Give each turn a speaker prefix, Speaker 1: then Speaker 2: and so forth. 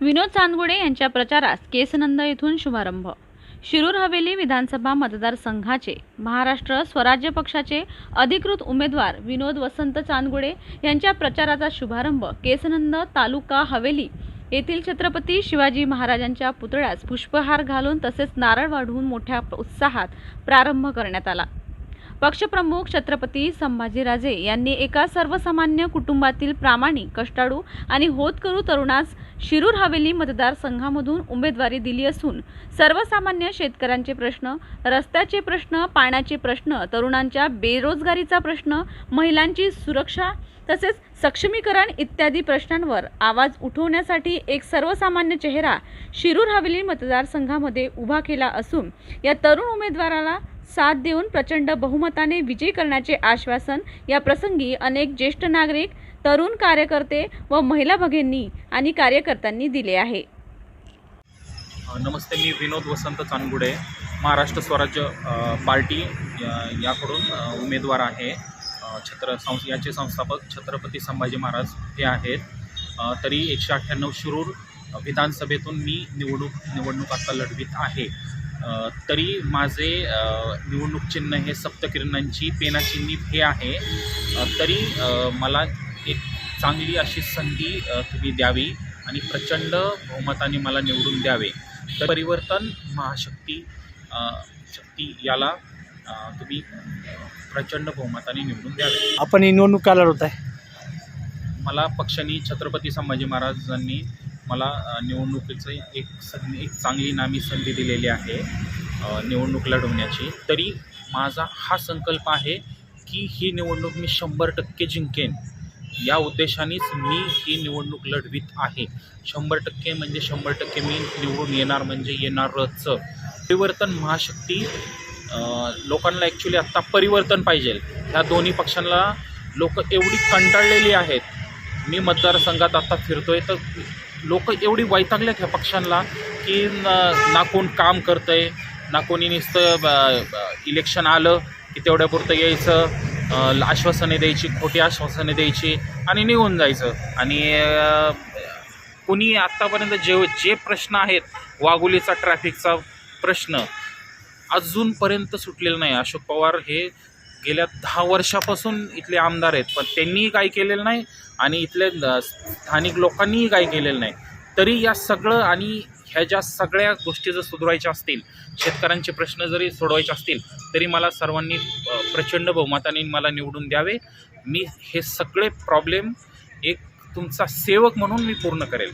Speaker 1: विनोद चांदगुडे यांच्या प्रचारास केसनंद येथून शुभारंभ. शिरूर हवेली विधानसभा मतदारसंघाचे महाराष्ट्र स्वराज्य पक्षाचे अधिकृत उमेदवार विनोद वसंत चांदगुडे यांच्या प्रचाराचा शुभारंभ केसनंद तालुका हवेली येथील छत्रपती शिवाजी महाराजांच्या पुतळ्यास पुष्पहार घालून तसेच नारळ वाढवून मोठ्या उत्साहात प्रारंभ करण्यात आला. पक्षप्रमुख छत्रपती संभाजीराजे यांनी एका सर्वसामान्य कुटुंबातील प्रामाणिक कष्टाळू आणि होतकरू तरुणास शिरूर हवेली मतदारसंघामधून उमेदवारी दिली असून सर्वसामान्य शेतकऱ्यांचे प्रश्न रस्त्याचे प्रश्न पाण्याचे प्रश्न तरुणांच्या बेरोजगारीचा प्रश्न महिलांची सुरक्षा तसेच सक्षमीकरण इत्यादी प्रश्नांवर आवाज उठवण्यासाठी एक सर्वसामान्य चेहरा शिरूर हवेली मतदारसंघामध्ये उभा केला असून या तरुण उमेदवाराला साथ देऊन प्रचंड बहुमताने विजयी करण्याचे आश्वासन या प्रसंगी अनेक ज्येष्ठ नागरिक तरुण कार्यकर्ते व महिला भगिनी आणि कार्यकर्त्यांनी दिले आहे.
Speaker 2: नमस्ते मी विनोद वसंत चांदगुडे महाराष्ट्र स्वराज्य पार्टी याकडून उमेदवार आहे. छत्र संस याचे संस्थापक छत्रपती संभाजी महाराज हे आहेत. तरी एकशे अठ्ठ्याण्णव शिरूर विधानसभेतून मी निवडणूक निवडणूक आता लढवीत आहे. तरी माझे निवडणूक चिन्ह हे सप्तकिरणांची पेनाचिन्ही हे आहे. तरी मला एक चांगली अशी संधी तुम्ही द्यावी आणि प्रचंड बहुमताने मला निवडून द्यावे. तर परिवर्तन महाशक्ती शक्ती याला तुम्ही प्रचंड बहुमताने निवडून द्यावे.
Speaker 3: आपण ही निवडणूक का लढवत आहे.
Speaker 2: मला पक्षाने छत्रपती संभाजी महाराजांनी मला निवडणुकीचं एक संधी एक चांगली नामी संधी दिलेली आहे निवडणूक लढवण्याची. तरी माझा हा संकल्प आहे की ही निवडणूक मी शंभर टक्के जिंकेन. या उद्देशानेच मी ही निवडणूक लढवीत आहे. शंभर टक्के म्हणजे शंभर टक्के मी निवडून येणार म्हणजे येणारच. परिवर्तन महाशक्ती लोकांना ॲक्च्युली आत्ता परिवर्तन पाहिजे. ह्या दोन्ही पक्षांना लोक एवढी कंटाळलेली आहेत. मी मतदारसंघात आता फिरतोय तर लोक एवढी वैतागल्यात ह्या पक्षांना की ना कोण काम करतंय ना कोणी नुसतं इलेक्शन आलं की तेवढ्यापुरतं यायचं आश्वासने द्यायची खोटी आश्वासने द्यायची आणि निघून जायचं. आणि कुणी कोणी आत्तापर्यंत जे जे प्रश्न आहेत वाघोलीचा ट्रॅफिकचा प्रश्न अजूनपर्यंत सुटलेला नाही. अशोक पवार हे गेल्या दहा वर्षापासून इथले आमदार आहेत पण त्यांनीही काही केलेलं नाही आणि इथले स्थानिक लोकांनीही काही केलेलं नाही. तरी या सगळं आणि ह्या ज्या सगळ्या गोष्टी जर सुधारायच्या असतील शेतकऱ्यांचे प्रश्न जरी सोडवायचे असतील तरी मला सर्वांनी प्रचंड बहुमताने मला निवडून द्यावे. मी हे सगळे प्रॉब्लेम एक तुमचा सेवक म्हणून मी पूर्ण करेल.